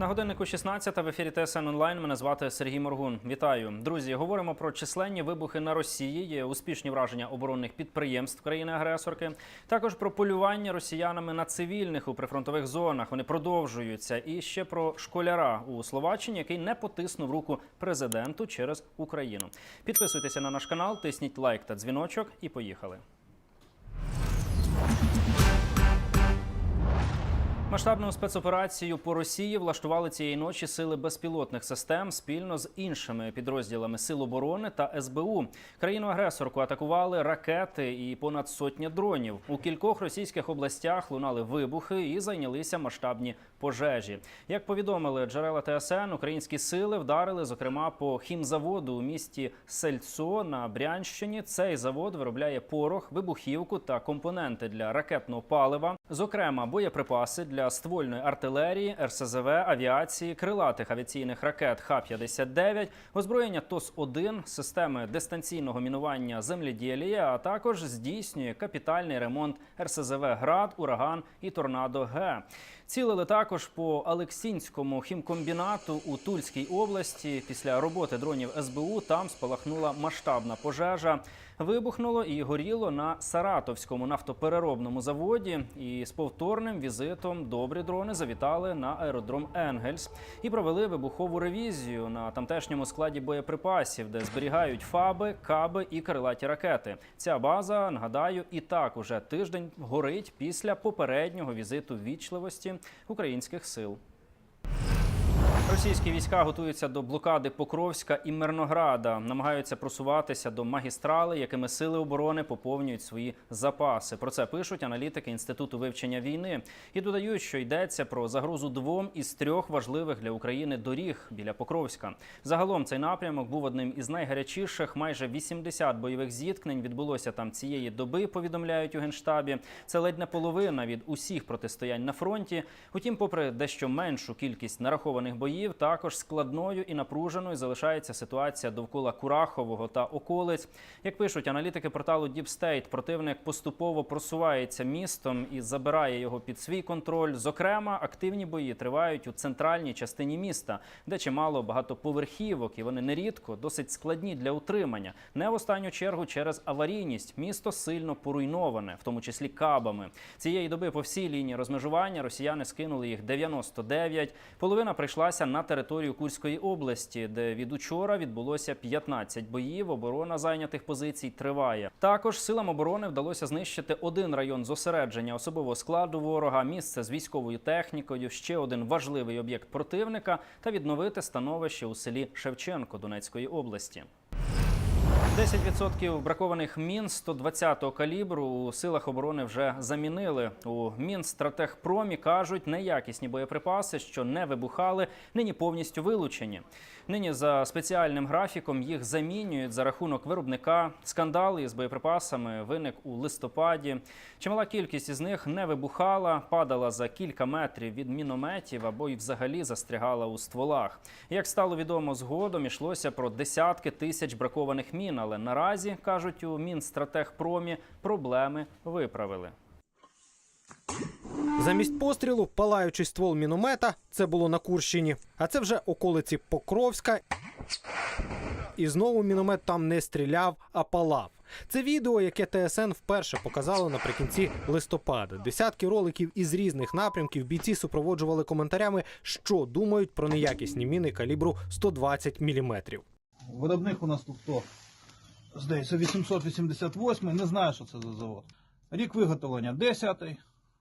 На годиннику 16 в ефірі ТСН онлайн. Мене звати Сергій Моргун. Вітаю, друзі. Говоримо про численні вибухи на Росії, є успішні враження оборонних підприємств країни-агресорки. Також про полювання росіянами на цивільних у прифронтових зонах. Вони продовжуються. І ще про школяра у Словаччині, який не потиснув руку президенту через Україну. Підписуйтеся на наш канал, тисніть лайк та дзвіночок, і поїхали. Масштабну спецоперацію по Росії влаштували цієї ночі сили безпілотних систем спільно з іншими підрозділами Сил оборони та СБУ. Країну-агресорку атакували ракети і понад сотня дронів. У кількох російських областях лунали вибухи і зайнялися масштабні пожежі. Як повідомили джерела ТСН, українські сили вдарили зокрема по хімзаводу у місті Сельцо на Брянщині. Цей завод виробляє порох, вибухівку та компоненти для ракетного палива, зокрема боєприпаси для ствольної артилерії, РСЗВ, авіації, крилатих авіаційних ракет Х-59, озброєння ТОС-1, системи дистанційного мінування земледілія, а також здійснює капітальний ремонт РСЗВ Град, Ураган і Торнадо Г. Цілили також по Алексінському хімкомбінату у Тульській області. Після роботи дронів СБУ там спалахнула масштабна пожежа. Вибухнуло і горіло на Саратовському нафтопереробному заводі. І з повторним візитом добрі дрони завітали на аеродром Енгельс і провели вибухову ревізію на тамтешньому складі боєприпасів, де зберігають фаби, каби і крилаті ракети. Ця база, нагадаю, і так уже тиждень горить після попереднього візиту вічливості українських сил. Російські війська готуються до блокади Покровська і Мирнограда, намагаються просуватися до магістрали, якими сили оборони поповнюють свої запаси. Про це пишуть аналітики інституту вивчення війни і додають, що йдеться про загрозу двом із трьох важливих для України доріг біля Покровська. Загалом цей напрямок був одним із найгарячіших. Майже 80 бойових зіткнень відбулося там цієї доби. Повідомляють у генштабі. Це ледь не половина від усіх протистоянь на фронті. Утім, попри дещо меншу кількість нарахованих боїв, також складною і напруженою залишається ситуація довкола Курахового та околиць. Як пишуть аналітики порталу State, противник поступово просувається містом і забирає його під свій контроль. Зокрема, активні бої тривають у центральній частині міста, де чимало багатоповерхівок, і вони нерідко досить складні для утримання. Не в останню чергу через аварійність. Місто сильно поруйноване, в тому числі кабами. Цієї доби по всій лінії розмежування росіяни скинули їх 99. Половина прийшлася на територію Курської області, де від учора відбулося 15 боїв. Оборона зайнятих позицій триває. Також силам оборони вдалося знищити один район зосередження особового складу ворога, місце з військовою технікою, ще один важливий об'єкт противника та відновити становище у селі Шевченко Донецької області. 10% бракованих мін 120-го калібру у силах оборони вже замінили. У Мінстратегпромі кажуть, неякісні боєприпаси, що не вибухали, нині повністю вилучені. Нині за спеціальним графіком їх замінюють за рахунок виробника. Скандал із боєприпасами виник у листопаді. Чимала кількість із них не вибухала, падала за кілька метрів від мінометів або й взагалі застрягала у стволах. Як стало відомо згодом, йшлося про десятки тисяч бракованих мін, але наразі кажуть у Мінстратегпромі проблеми виправили. Замість пострілу палаючий ствол міномета це було на Курщині. А це вже околиці Покровська. І знову міномет там не стріляв, а палав. Це відео, яке ТСН вперше показало наприкінці листопада. Десятки роликів із різних напрямків бійці супроводжували коментарями, що думають про неякісні міни калібру 120 мм. Виробник у нас тут хто? Здається, 888 не знаю, що це за завод. Рік виготовлення 10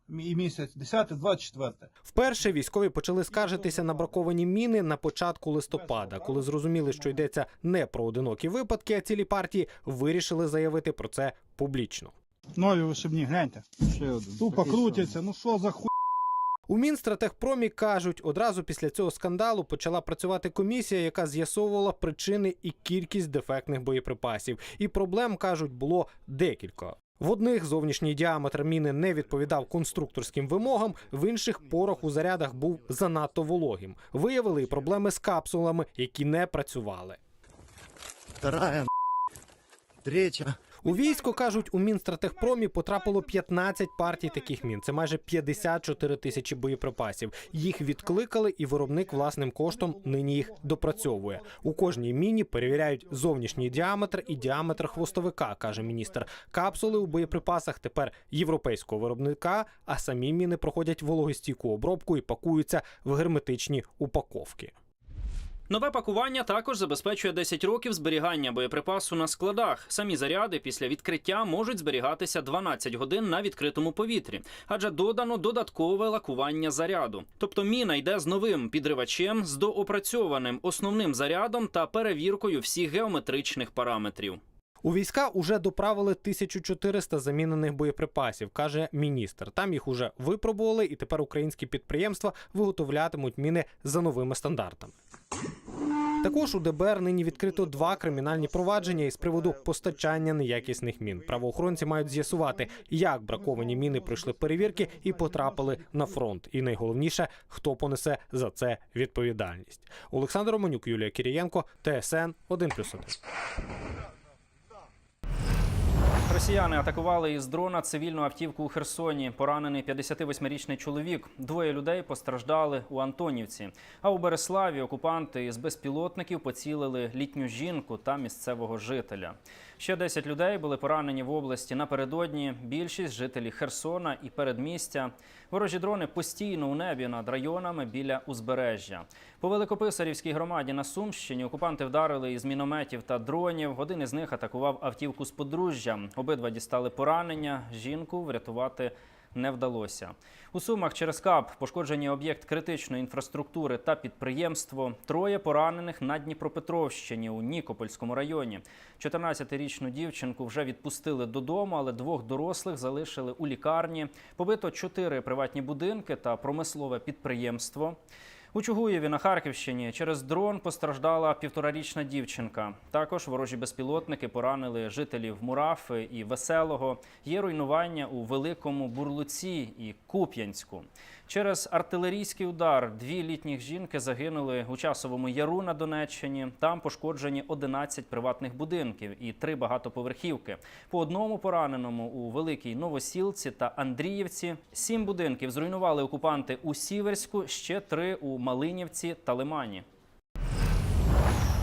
і місяць, 10 24 Вперше військові почали скаржитися на браковані міни на початку листопада. Коли зрозуміли, що йдеться не про одинокі випадки, а цілі партії вирішили заявити про це публічно. Нові вишибні, гляньте. Ще один. Тупо крутяться, ну що за ху... У Мінстратегпромі кажуть, одразу після цього скандалу почала працювати комісія, яка з'ясовувала причини і кількість дефектних боєприпасів. І проблем кажуть було декілька. В одних зовнішній діаметр міни не відповідав конструкторським вимогам, в інших порох у зарядах був занадто вологим. Виявили і проблеми з капсулами, які не працювали. Вторая, третья. У військо кажуть, у Мінстратегпромі потрапило 15 партій таких мін. Це майже 54 тисячі боєприпасів. Їх відкликали, і виробник власним коштом нині їх допрацьовує. У кожній міні перевіряють зовнішній діаметр і діаметр хвостовика, каже міністр. Капсули у боєприпасах тепер європейського виробника, а самі міни проходять вологостійку обробку і пакуються в герметичні упаковки. Нове пакування також забезпечує 10 років зберігання боєприпасу на складах. Самі заряди після відкриття можуть зберігатися 12 годин на відкритому повітрі, адже додано додаткове лакування заряду. Тобто міна йде з новим підривачем, з доопрацьованим основним зарядом та перевіркою всіх геометричних параметрів. У війська уже доправили 1400 замінених боєприпасів, каже міністр. Там їх уже випробували, і тепер українські підприємства виготовлятимуть міни за новими стандартами. Також у ДБР нині відкрито два кримінальні провадження із приводу постачання неякісних мін. Правоохоронці мають з'ясувати, як браковані міни пройшли перевірки і потрапили на фронт. І найголовніше, хто понесе за це відповідальність. Олександр Романюк, Юлія Кірієнко, ТСН 1+,1. Росіяни атакували із дрона цивільну автівку у Херсоні. Поранений 58-річний чоловік. Двоє людей постраждали у Антонівці. А у Береславі окупанти із безпілотників поцілили літню жінку та місцевого жителя. Ще 10 людей були поранені в області напередодні. Більшість жителі Херсона і передмістя. Ворожі дрони постійно у небі над районами біля узбережжя. По Великописарівській громаді на Сумщині окупанти вдарили із мінометів та дронів. Один із них атакував автівку з подружжя. Обидва дістали поранення. Жінку врятувати не вдалося. У Сумах через КАП пошкоджені об'єкт критичної інфраструктури та підприємство. Троє поранених на Дніпропетровщині у Нікопольському районі. 14-річну дівчинку вже відпустили додому, але двох дорослих залишили у лікарні. Побито чотири приватні будинки та промислове підприємство. У Чугуєві на Харківщині через дрон постраждала півторарічна дівчинка. Також ворожі безпілотники поранили жителів Мурафи і Веселого. Є руйнування у Великому Бурлуці і Куп'янську. Через артилерійський удар дві літніх жінки загинули у часовому яру на Донеччині. Там пошкоджені 11 приватних будинків і три багатоповерхівки. По одному пораненому у Великій Новосілці та Андріївці. Сім будинків зруйнували окупанти у Сіверську, ще три у Малинівці та Лимані.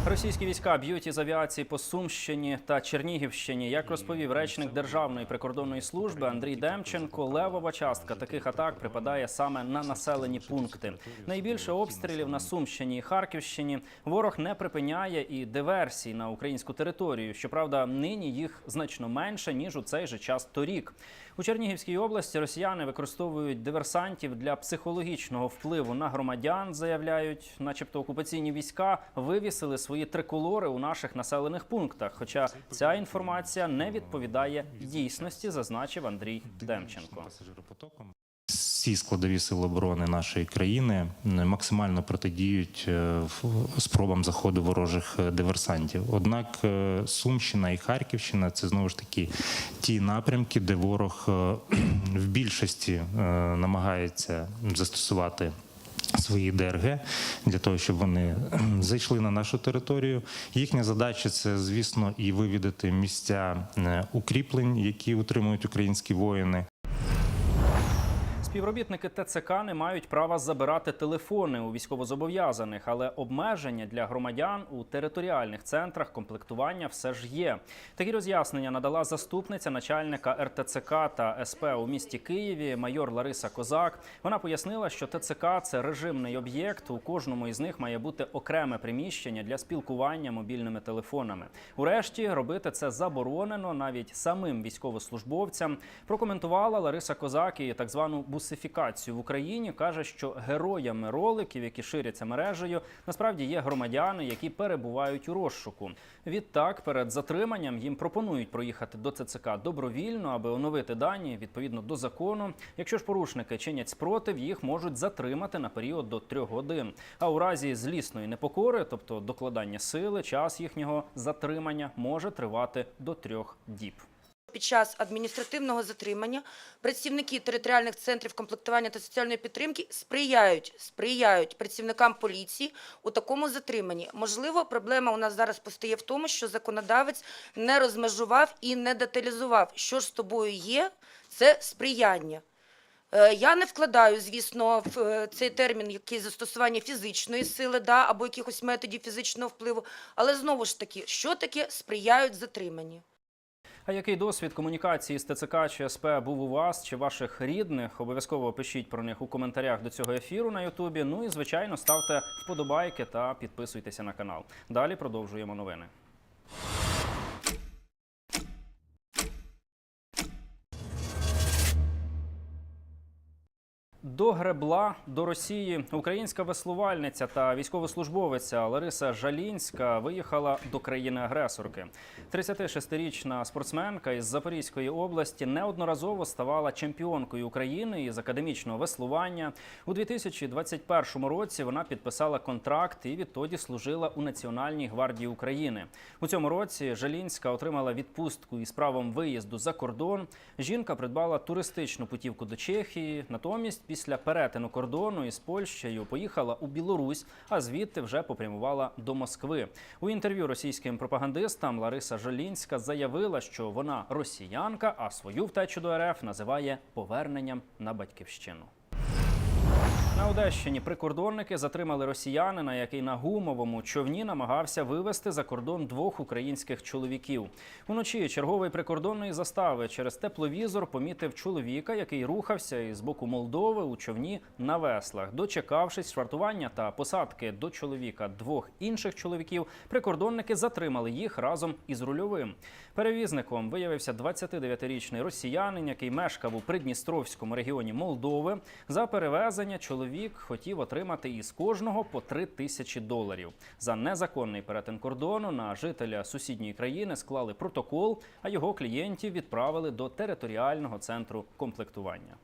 Російські війська б'ють із авіації по Сумщині та Чернігівщині. Як розповів речник Державної прикордонної служби Андрій Демченко, левова частка таких атак припадає саме на населені пункти. Найбільше обстрілів на Сумщині і Харківщині. Ворог не припиняє і диверсій на українську територію. Щоправда, нині їх значно менше ніж у цей же час торік. У Чернігівській області росіяни використовують диверсантів для психологічного впливу на громадян. Заявляють, начебто окупаційні війська вивісили свої триколори у наших населених пунктах. Хоча ця інформація не відповідає дійсності, зазначив Андрій Демченко. Всі складові сили оборони нашої країни максимально протидіють е, спробам заходу ворожих е, диверсантів. Однак е, Сумщина і Харківщина це знову ж таки ті напрямки, де ворог е, в більшості е, намагається застосувати. Свої ДРГ для того, щоб вони зайшли на нашу територію. Їхня задача це, звісно, і вивідати місця е, укріплень, які утримують українські воїни, Співробітники ТЦК не мають права забирати телефони у військовозобов'язаних, але обмеження для громадян у територіальних центрах комплектування все ж є. Такі роз'яснення надала заступниця начальника РТЦК та СП у місті Києві, майор Лариса Козак. Вона пояснила, що ТЦК це режимний об'єкт. У кожному із них має бути окреме приміщення для спілкування мобільними телефонами. Урешті робити це заборонено навіть самим військовослужбовцям. Прокоментувала Лариса Козак і так звану бусифікацію в Україні. каже, що героями роликів, які ширяться мережею, насправді є громадяни, які перебувають у розшуку. Відтак, перед затриманням їм пропонують проїхати до ЦЦК добровільно, аби оновити дані відповідно до закону. Якщо ж порушники чинять спротив, їх можуть затримати на період до трьох годин. А у разі злісної непокори, тобто докладання сили, час їхнього затримання може тривати до трьох діб. Під час адміністративного затримання працівники територіальних центрів комплектування та соціальної підтримки сприяють, сприяють працівникам поліції у такому затриманні. Можливо, проблема у нас зараз постає в тому, що законодавець не розмежував і не деталізував, що ж з тобою є, це сприяння. Е, Я не вкладаю, звісно, в е, цей термін який застосування фізичної сили да, або якихось методів фізичного впливу, але знову ж таки, що таке сприяють затриманні? А який досвід комунікації з ТЦК чи СП був у вас чи ваших рідних? Обов'язково пишіть про них у коментарях до цього ефіру на Ютубі. Ну і звичайно ставте вподобайки та підписуйтеся на канал. Далі продовжуємо новини. До гребла до Росії українська веслувальниця та військовослужбовиця Лариса Жалінська виїхала до країни-агресорки. 36-річна спортсменка із Запорізької області неодноразово ставала чемпіонкою України із академічного веслування. У 2021 році вона підписала контракт і відтоді служила у Національній гвардії України. У цьому році Жалінська отримала відпустку із правом виїзду за кордон. Жінка придбала туристичну путівку до Чехії. Натомість, після перетину кордону із Польщею поїхала у Білорусь, а звідти вже попрямувала до Москви. У інтерв'ю російським пропагандистам Лариса Жолінська заявила, що вона росіянка, а свою втечу до РФ називає поверненням на батьківщину. На Одещині прикордонники затримали росіянина, який на гумовому човні намагався вивезти за кордон двох українських чоловіків. Уночі черговий прикордонної застави через тепловізор помітив чоловіка, який рухався із боку Молдови у човні на веслах. Дочекавшись швартування та посадки до чоловіка двох інших чоловіків, прикордонники затримали їх разом із рульовим. Перевізником виявився 29-річний росіянин, який мешкав у Придністровському регіоні Молдови. За перевезення чоловік хотів отримати із кожного по 3 тисячі доларів. За незаконний перетин кордону на жителя сусідньої країни склали протокол, а його клієнтів відправили до територіального центру комплектування.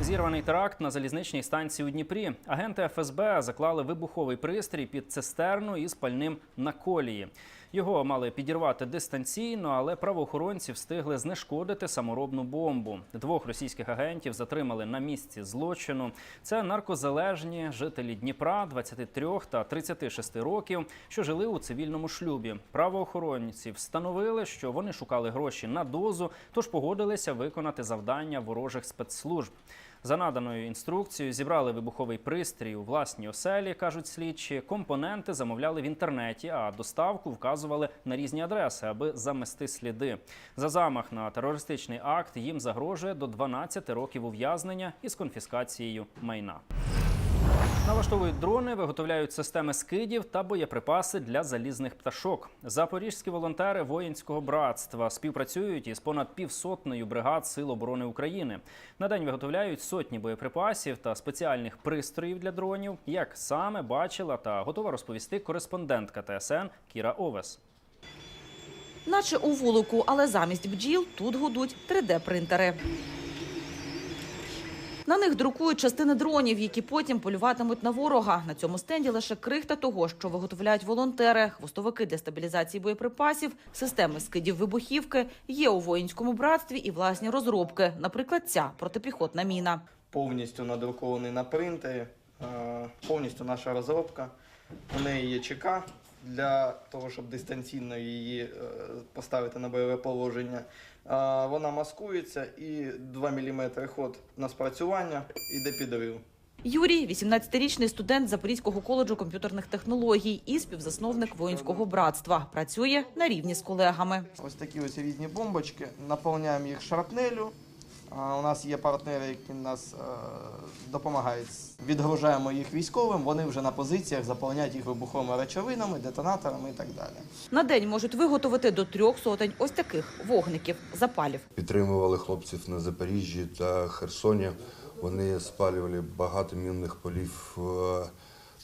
Зірваний теракт на залізничній станції у Дніпрі. Агенти ФСБ заклали вибуховий пристрій під цистерну із пальним на колії. Його мали підірвати дистанційно, але правоохоронці встигли знешкодити саморобну бомбу. Двох російських агентів затримали на місці злочину. Це наркозалежні жителі Дніпра, 23 та 36 років, що жили у цивільному шлюбі. Правоохоронці встановили, що вони шукали гроші на дозу, тож погодилися виконати завдання ворожих спецслужб. За наданою інструкцією зібрали вибуховий пристрій у власній оселі, кажуть слідчі. Компоненти замовляли в інтернеті, а доставку вказували на різні адреси, аби замести сліди. За замах на терористичний акт їм загрожує до 12 років ув'язнення із конфіскацією майна. Налаштовують дрони, виготовляють системи скидів та боєприпаси для залізних пташок. Запорізькі волонтери воїнського братства співпрацюють із понад півсотнею бригад Сил оборони України. На день виготовляють сотні боєприпасів та спеціальних пристроїв для дронів. Як саме бачила та готова розповісти кореспондентка ТСН Кіра Овес. Наче у вулику, але замість бджіл тут гудуть 3D-принтери. На них друкують частини дронів, які потім полюватимуть на ворога. На цьому стенді лише крихта того, що виготовляють волонтери, хвостовики для стабілізації боєприпасів, системи скидів вибухівки. Є у воїнському братстві і власні розробки. Наприклад, ця протипіхотна міна. повністю надрукований на принтері, е, повністю наша розробка. У неї є ЧК для того, щоб дистанційно її е, поставити на бойове положення. Вона маскується і 2 мм ход на спрацювання іде підрив. Юрій, 18-річний студент Запорізького коледжу комп'ютерних технологій і співзасновник воїнського братства. Працює на рівні з колегами. Ось такі ось різні бомбочки. Наповняємо їх шрапнелю. А, У нас є партнери, які нас е, допомагають. Відгружаємо їх військовим. Вони вже на позиціях заповняють їх вибуховими речовинами, детонаторами і так далі. На день можуть виготовити до трьох сотень ось таких вогників запалів. Підтримували хлопців на Запоріжжі та Херсоні. Вони спалювали багато мінних полів е,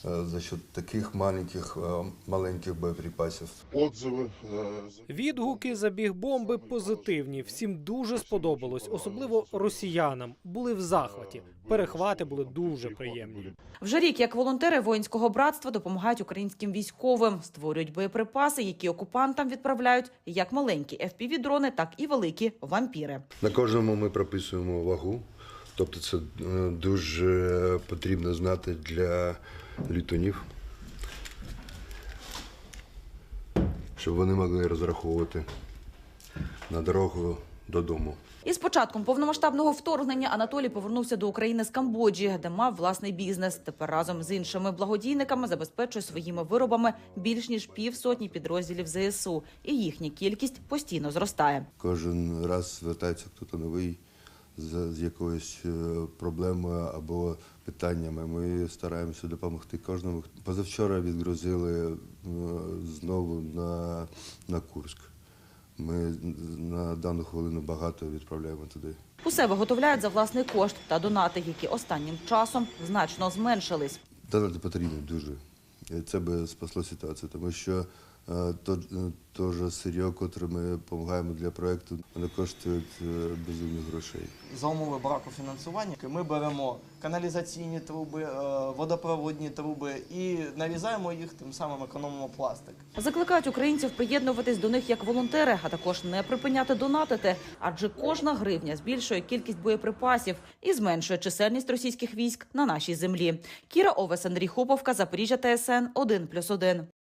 за счет таких маленьких, е, маленьких боєприпасів. отзывы. э, за- Відгуки за біг бомби позитивні. Всім дуже сподобалось, особливо росіянам. Були в захваті. Перехвати були дуже приємні. Вже рік як волонтери воїнського братства допомагають українським військовим, створюють боєприпаси, які окупантам відправляють як маленькі FPV-дрони, так і великі вампіри. На кожному ми прописуємо вагу. Тобто це е, дуже потрібно знати для літунів, щоб вони могли розраховувати на дорогу додому. Із початком повномасштабного вторгнення Анатолій повернувся до України з Камбоджі, де мав власний бізнес. Тепер разом з іншими благодійниками забезпечує своїми виробами більш ніж півсотні підрозділів ЗСУ, і їхня кількість постійно зростає. Кожен раз звертається хтось новий з, якоюсь е, проблемою або питаннями. Ми стараємося допомогти кожному. Позавчора відгрузили е, знову на, на Курськ. Ми на дану хвилину багато відправляємо туди. Усе виготовляють за власний кошт та донати, які останнім часом значно зменшились. Донати потрібні дуже. Це би спасло ситуацію, тому що е, то, то же котре ми допомагаємо для проєкту, воно коштує е, безумних грошей. За умови браку фінансування ми беремо каналізаційні труби, е, водопроводні труби і нарізаємо їх, тим самим економимо пластик. Закликають українців приєднуватись до них як волонтери, а також не припиняти донатити, адже кожна гривня збільшує кількість боєприпасів і зменшує чисельність російських військ на нашій землі. Кіра Овес, Андрій Хуповка, Запоріжжя ТСН 1+,1.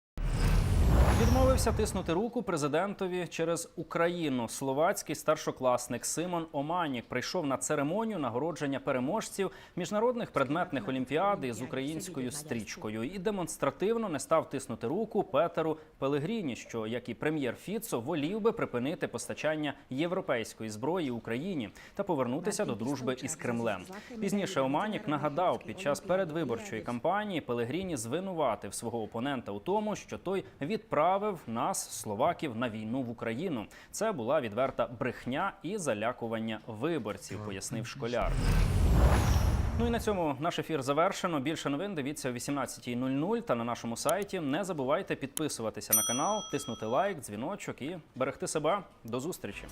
Відмовився тиснути руку президентові через Україну. Словацький старшокласник Симон Оманік прийшов на церемонію нагородження переможців міжнародних предметних олімпіади з українською стрічкою і демонстративно не став тиснути руку Петеру Пелегріні, що як і прем'єр Фіцо волів би припинити постачання європейської зброї Україні та повернутися до дружби із Кремлем. Пізніше Оманік нагадав, під час передвиборчої кампанії Пелегріні звинуватив свого опонента у тому, що той відправив нас, словаків, на війну в Україну. Це була відверта брехня і залякування виборців, пояснив школяр. Ну і на цьому наш ефір завершено. Більше новин дивіться о 18.00 та на нашому сайті. Не забувайте підписуватися на канал, тиснути лайк, дзвіночок і берегти себе. До зустрічі.